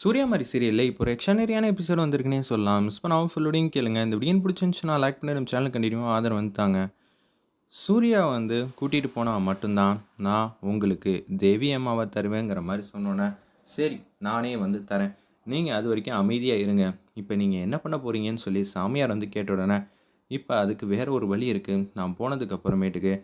சூர்யா மாதிரி சீரியல்ல இப்போ ஒரு எக்ஸ்ட்ரானரியான எபிசோட் வந்திருக்குன்னே சொல்லலாம். மிஸ் பண்ணாமல் ஃபுல்லோடையும் கேளுங்க. இந்த வீடியோ பிடிச்சிருந்துச்சுன்னா லைக் பண்ணி நம்ம சேனல் கண்டினியூவா ஆதரவு வந்து தாங்க. சூர்யா வந்து கூட்டிகிட்டு போனால் மட்டும்தான் நான் உங்களுக்கு தேவி அம்மாவை தருவேங்கிற மாதிரி சொன்னோன்னே சரி நானே வந்து தரேன். நீங்கள் அது வரைக்கும் அமைதியாக இருங்க. இப்போ நீங்கள் என்ன பண்ண போகிறீங்கன்னு சொல்லி சாமியார் வந்து கேட்ட உடனே, இப்போ அதுக்கு வேற ஒரு வழி இருக்குது நான் போனதுக்கு அப்புறமேட்டுக்கு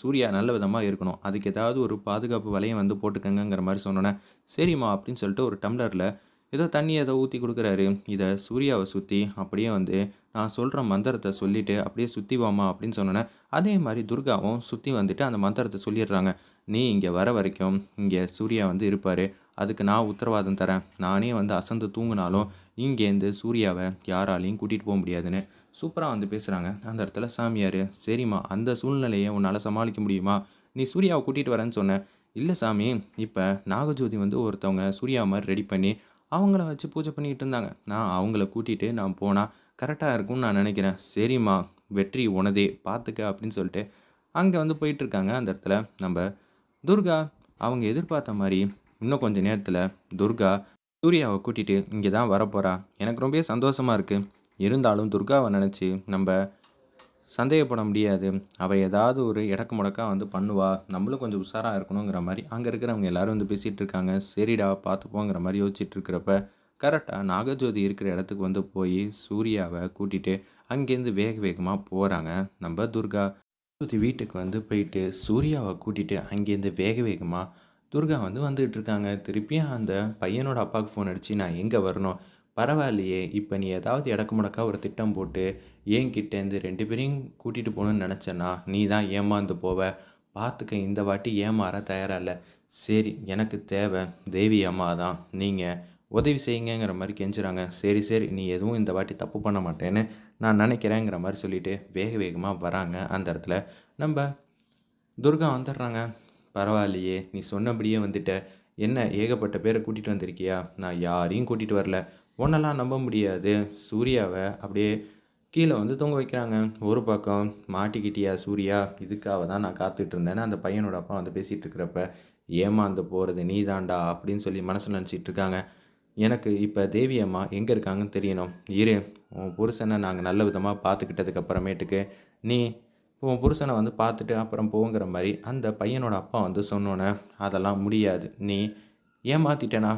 சூர்யா நல்ல விதமாக இருக்கணும். அதுக்கு ஏதாவது ஒரு பாதுகாப்பு வலையம் வந்து போட்டுக்கங்கிற மாதிரி சொன்னோன்னே சரிம்மா அப்படின்னு சொல்லிட்டு ஒரு டம்ளரில் ஏதோ தண்ணி ஏதோ ஊற்றி கொடுக்குறாரு இதை சூர்யாவை சுற்றி அப்படியே வந்து நான் சொல்கிற மந்திரத்தை சொல்லிட்டு அப்படியே சுற்றி வாமா அப்படின்னு சொன்னோன்னே அதே மாதிரி துர்காவும் சுற்றி வந்துட்டு அந்த மந்திரத்தை சொல்லிடுறாங்க. நீ இங்கே வர வரைக்கும் இங்கே சூர்யா வந்து இருப்பார் அதுக்கு நான் உத்தரவாதம் தரேன். நானே வந்து அசந்து தூங்கினாலும் இங்கேருந்து சூர்யாவை யாராலையும் கூட்டிகிட்டு போக முடியாதுன்னு சூப்பராக வந்து பேசுகிறாங்க அந்த இடத்துல சாமியார் சரிம்மா அந்த சூழ்நிலையை உன்னால் சமாளிக்க முடியுமா? நீ சூர்யாவை கூட்டிகிட்டு வரேன்னு சொன்னேன் இல்லை சாமி, இப்போ நாகஜோதி வந்து ஒருத்தவங்க சூர்யா மாதிரி ரெடி பண்ணி அவங்கள வச்சு பூஜை பண்ணிக்கிட்டு இருந்தாங்க. நான் அவங்கள கூட்டிகிட்டு நான் போனால் கரெக்டாக இருக்கும்னு நான் நினைக்கிறேன். சரிம்மா வெற்றி உனதே பார்த்துக்க அப்படின்னு சொல்லிட்டு அங்கே வந்து போயிட்டுருக்காங்க. அந்த இடத்துல நம்ம துர்கா அவங்க எதிர்பார்த்த மாதிரி இன்னும் கொஞ்ச நேரத்தில் துர்கா சூர்யாவை கூட்டிகிட்டு இங்கே தான் வரப்போகிறா எனக்கு ரொம்பவே சந்தோஷமாக இருக்குது இருந்தாலும் துர்காவை நினச்சி நம்ம சந்தேகப்பட முடியாது. அவள் ஏதாவது ஒரு இடக்கு முடக்கா வந்து பண்ணுவா. நம்மளும் கொஞ்சம் உஷாராக இருக்கணுங்கிற மாதிரி அங்கே இருக்கிறவங்க எல்லாரும் வந்து பேசிகிட்டு இருக்காங்க. சரிடா பார்த்துப்போங்கிற மாதிரி யோசிச்சுட்டு இருக்கிறப்ப, கரெக்டாக நாகஜோதி இருக்கிற இடத்துக்கு வந்து போய் சூர்யாவை கூட்டிகிட்டு அங்கேருந்து வேக வேகமாக போகிறாங்க நம்ம துர்கா. ஜோதி வீட்டுக்கு வந்து போயிட்டு சூர்யாவை கூட்டிகிட்டு அங்கேருந்து வேக வேகமாக துர்கா வந்து வந்துகிட்டு இருக்காங்க. திருப்பியும் அந்த பையனோட அப்பாவுக்கு ஃபோன் அடித்து நான் எங்கே வரணும்? பரவாயில்லையே! இப்போ நீ ஏதாவது இடக்க முடக்கா ஒரு திட்டம் போட்டு என்கிட்டேருந்து ரெண்டு பேரையும் கூட்டிகிட்டு போகணும்னு நினச்சேன்னா நீ தான் ஏமாந்து போவ. பார்த்துக்க இந்த வாட்டி ஏமாற தயாராக இல்லை சரி எனக்கு தேவை தேவி அம்மா தான். நீங்கள் உதவி செய்யுங்கங்கிற மாதிரி கெஞ்சுறாங்க. சரி சரி நீ எதுவும் இந்த வாட்டி தப்பு பண்ண மாட்டேன்னு நான் நினைக்கிறேங்கிற மாதிரி சொல்லிவிட்டு வேக வேகமாக வராங்க. அந்த இடத்துல நம்ம துர்கா வந்துடுறாங்க. பரவாயில்லையே! நீ சொன்னபடியே வந்துட்ட. என்ன ஏகப்பட்ட பேரை கூட்டிகிட்டு வந்திருக்கியா? நான் யாரையும் கூட்டிகிட்டு வரல. உன்னெல்லாம் நம்ப முடியாது. சூர்யாவை அப்படியே கீழே வந்து தொங்க வைக்கிறாங்க. ஒரு பக்கம் மாட்டிக்கிட்டியா சூர்யா? இதுக்காக தான் நான் காத்துட்டு இருந்தேன்னு அந்த பையனோட அப்பா வந்து பேசிகிட்டு இருக்கிறப்ப, ஏமாந்து போகிறது நீ தாண்டா அப்படின்னு சொல்லி மனசில் நினச்சிட்டு இருக்காங்க. எனக்கு இப்போ தேவி அம்மா எங்கே இருக்காங்கன்னு தெரியணும். இரு உன் புருஷனை நாங்கள் நல்ல விதமாக பார்த்துக்கிட்டதுக்கு அப்புறமேட்டுக்கு, நீ உன் புருஷனை வந்து பார்த்துட்டு அப்புறம் போங்கிற மாதிரி அந்த பையனோட அப்பா வந்து சொன்னோனே, அதெல்லாம் முடியாது. நீ ஏமாத்திட்டேனா?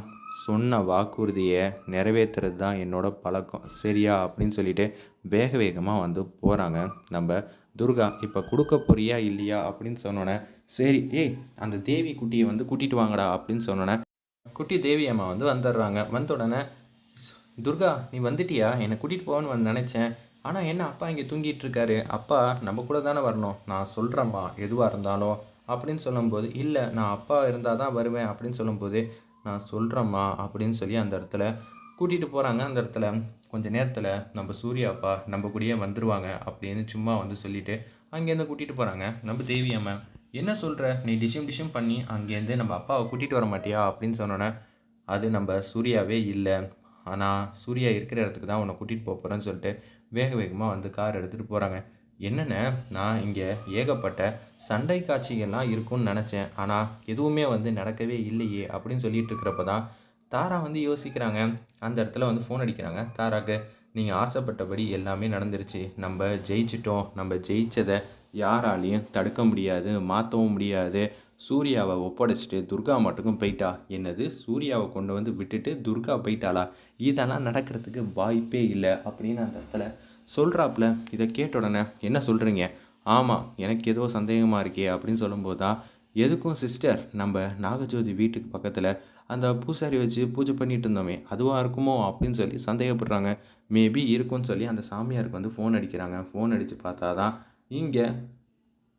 சொன்ன வாக்குறுதியை நிறைவேற்றுறது தான் என்னோட பழக்கம். சரியா? அப்படின்னு சொல்லிட்டு வேக வேகமாக வந்து போகிறாங்க நம்ம துர்கா இப்போ கொடுக்க போறியா? இல்லையா? அப்படின்னு சொன்னோன்னே சரி ஏய் அந்த தேவி குட்டியை வந்து கூட்டிட்டு வாங்கடா அப்படின்னு சொன்னோனே, குட்டி தேவி அம்மா வந்து வந்துடுறாங்க. வந்த உடனே, துர்கா நீ வந்துட்டியா? என்னை கூட்டிகிட்டு போன்னு வந்து ஆனால் என்ன அப்பா இங்கே தூங்கிட்டு இருக்காரு. அப்பா நம்ம கூட தானே வரணும். நான் சொல்கிறேம்மா எதுவாக இருந்தாலும் அப்படின்னு சொல்லும்போது, இல்லை நான் அப்பா இருந்தால் தான் வருவேன் அப்படின்னு சொல்லும்போது, நான் சொல்கிறேம்மா அப்படின்னு சொல்லி அந்த இடத்துல கூட்டிகிட்டு போகிறாங்க அந்த இடத்துல கொஞ்ச நேரத்தில் நம்ம சூர்யா அப்பா நம்ம கூடயே வந்துடுவாங்க அப்படின்னு சும்மா வந்து சொல்லிவிட்டு அங்கேருந்து கூட்டிகிட்டு போகிறாங்க நம்ம தேவி அம்மா. என்ன சொல்கிற நீ டிஷும் டிஷும் பண்ணி அங்கேருந்து நம்ம அப்பாவை கூட்டிகிட்டு வர மாட்டியா? அப்படின்னு சொன்னோன்னே அது நம்ப சூர்யாவே இல்லை ஆனால் சூர்யா இருக்கிற இடத்துக்கு தான் உன்ன போக போகிறேன்னு சொல்லிட்டு வேக வேகமாக வந்து கார் எடுத்துகிட்டு போகிறாங்க என்னென்ன நான் இங்கே ஏகப்பட்ட சண்டை காட்சிகள்லாம் இருக்கும்னு நினச்சேன் ஆனால் எதுவுமே வந்து நடக்கவே இல்லையே அப்படின்னு சொல்லிட்டு இருக்கிறப்ப தான் தாரா வந்து யோசிக்கிறாங்க. அந்த இடத்துல வந்து ஃபோன் அடிக்கிறாங்க தாராக்கு. நீங்கள் ஆசைப்பட்டபடி எல்லாமே நடந்துருச்சு. நம்ம ஜெயிச்சிட்டோம் நம்ம ஜெயிச்சதை யாராலையும் தடுக்க முடியாது. மாற்றவும் முடியாது. சூர்யாவை ஒப்படைச்சிட்டு துர்கா மட்டுக்கும் போயிட்டா. என்னது? சூர்யாவை கொண்டு வந்து விட்டுட்டு துர்கா போயிட்டாளா? இதெல்லாம் நடக்கிறதுக்கு வாய்ப்பே இல்லை அப்படின்னு அந்த இடத்துல சொல்கிறாப்புல இதை கேட்ட உடனே, என்ன சொல்கிறீங்க ஆமாம் எனக்கு ஏதோ சந்தேகமாக இருக்கே அப்படின்னு சொல்லும்போது தான், எதுக்கும் சிஸ்டர் நம்ம நாகஜோதி வீட்டுக்கு பக்கத்தில் அந்த பூசாரி வச்சு பூஜை பண்ணிட்டு இருந்தோமே, அதுவாக இருக்குமோ அப்படின்னு சொல்லி சந்தேகப்படுறாங்க. மேபி இருக்கும்னு சொல்லி அந்த சாமியாருக்கு வந்து ஃபோன் அடிக்கிறாங்க. ஃபோன் அடித்து பார்த்தா தான் இங்கே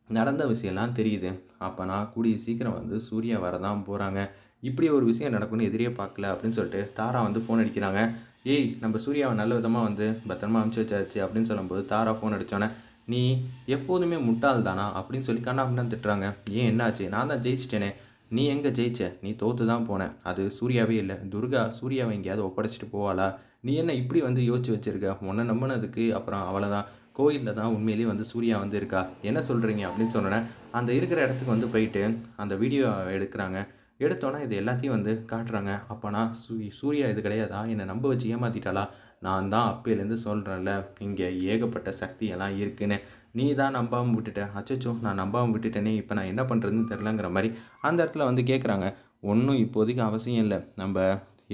நடந்த விஷயம்லாம் தெரியுது. அப்பனா கூடிய சீக்கிரம் வந்து சூர்யா வரதான் போகிறாங்க இப்படி ஒரு விஷயம் நடக்கும்னு எதிரே பார்க்கல அப்படின்னு சொல்லிட்டு தாரா வந்து ஃபோன் அடிக்கிறாங்க. ஏய் நம்ம சூர்யாவை நல்ல விதமாக வந்து பத்திரமா அனுப்பிச்சி வச்சாச்சு அப்படின்னு சொல்லும்போது தாரா ஃபோன் அடித்தோன்னே நீ எப்போதுமே முட்டாள் தானா? அப்படின்னு சொல்லி கண்ணா கண்ணா திட்டுறாங்க. ஏன் என்னாச்சு? நான் தான் ஜெயிச்சிட்டேனே நீ எங்கே ஜெயிச்ச? நீ தோத்து தான் போனேன் அது சூர்யாவே இல்லை துர்கா சூர்யாவை எங்கேயாவது ஒப்படைச்சிட்டு போவாளா? நீ என்ன இப்படி வந்து யோசிச்சு வச்சிருக்க? உன்ன நம்புனதுக்கு அப்புறம் அவ்வளதான். கோயிலில் தான் உண்மையிலேயே வந்து சூர்யா வந்து இருக்கா. என்ன சொல்கிறீங்க அப்படின்னு சொன்னோனே, அந்த இருக்கிற இடத்துக்கு வந்து போயிட்டு அந்த வீடியோ எடுக்கிறாங்க. எடுத்தோன்னே இது எல்லாத்தையும் வந்து காட்டுறாங்க. அப்போனா சூ சூர்யா இது கிடையாதா? என்னை நம்ப வச்சு ஏமாத்திட்டாளா? நான் தான் அப்பையிலேருந்து சொல்கிறேன்ல இங்கே ஏகப்பட்ட சக்தியெல்லாம் இருக்குன்னு. நீ தான் நம்பாமல் விட்டுட்ட. அச்சச்சோ நான் நம்பாமல் விட்டுட்டேனே இப்போ நான் என்ன பண்ணுறதுன்னு தெரிலங்கிற மாதிரி அந்த இடத்துல வந்து கேட்குறாங்க ஒன்றும் இப்போதைக்கு அவசியம் இல்லை. நம்ம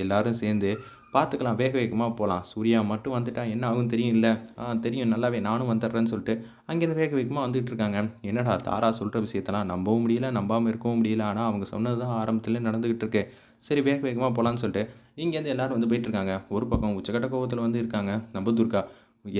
எல்லாரும் சேர்ந்து பார்த்துக்கலாம் வேக வேகமாக போகலாம் சூர்யா மட்டும் வந்துட்டா என்ன ஆகும் தெரியும் இல்லை ஆ தெரியும் நல்லாவே நானும் வந்துடுறேன்னு சொல்லிட்டு அங்கேருந்து வேக வேகமாக வந்துட்டு இருக்காங்க. என்னடா தாரா சொல்கிற விஷயத்தெல்லாம் நம்பவும் முடியல நம்பாமல் இருக்கவும் முடியல. ஆனால் அவங்க சொன்னது தான் ஆரம்பத்தில் நடந்துக்கிட்டு இருக்கு. சரி வேக வேகமாக போகலான்னு சொல்லிட்டு இங்கேருந்து எல்லாரும் வந்து போயிட்டுருக்காங்க ஒரு பக்கம் உச்சக்கட்ட கோவத்தில் வந்து இருக்காங்க நம்ம துர்கா.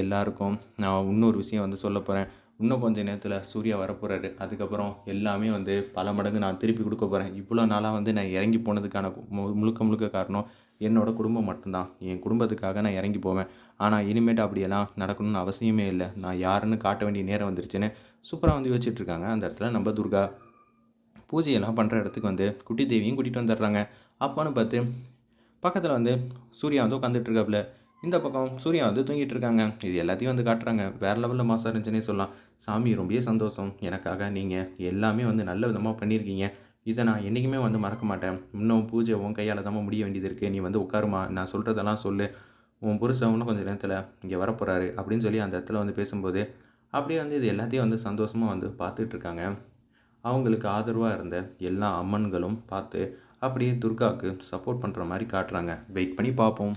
எல்லாருக்கும் நான் இன்னொரு விஷயம் வந்து சொல்ல போகிறேன் இன்னும் கொஞ்சம் நேரத்தில் சூர்யா வரப்போகிறாரு அதுக்கப்புறம் எல்லாமே வந்து பல மடங்கு நான் திருப்பி கொடுக்க போகிறேன் இவ்வளோ நாளாக வந்து நான் இறங்கி போனதுக்கான மு- முழுக்க முழுக்க காரணம் என்னோடய குடும்பம் மட்டும்தான். என் குடும்பத்துக்காக நான் இறங்கி போவேன். ஆனால் இனிமேட்டு அப்படியெல்லாம் நடக்கணும்னு அவசியமே இல்லை. நான் யாருன்னு காட்ட வேண்டிய நேரம் வந்துருச்சுன்னு சூப்பராக வந்து யோசிச்சிட்டுருக்காங்க அந்த இடத்துல நம்ம துர்கா. பூஜையெல்லாம் பண்ணுற இடத்துக்கு வந்து குட்டி தேவியும் கூட்டிகிட்டு வந்துடுறாங்க. அப்பான்னு பார்த்து பக்கத்தில் வந்து சூர்யா வந்து உட்காந்துட்ருக்காப்புல இந்த பக்கம் சூர்யா வந்து தூங்கிட்டு இருக்காங்க. இது எல்லாத்தையும் வந்து காட்டுறாங்க. வேறு லெவலில் மாசாக இருந்துச்சுன்னே சொல்லலாம். சாமி ரொம்பவே சந்தோஷம். எனக்காக நீங்கள் எல்லாமே வந்து நல்ல விதமாக பண்ணியிருக்கீங்க. இதை நான் என்றைக்குமே வந்து மறக்க மாட்டேன். இன்னும் பூஜை உன் கையால் தான் முடிய வேண்டியது இருக்குது நீ வந்து உட்காருமா. நான் சொல்கிறதெல்லாம் சொல்லு. உன் புருஷன் இன்னும் கொஞ்சம் நேரத்தில் இங்கே வரப்போகிறாரு அப்படின்னு சொல்லி அந்த இடத்துல வந்து பேசும்போது அப்படியே வந்து இது எல்லாத்தையும் வந்து சந்தோஷமாக வந்து பார்த்துட்ருக்காங்க அவங்களுக்கு ஆதரவாக இருந்த எல்லா அம்மன்களும் பார்த்து அப்படியே துர்காவுக்கு சப்போர்ட் பண்ணுற மாதிரி காட்டுறாங்க. வெயிட் பண்ணி பார்ப்போம்.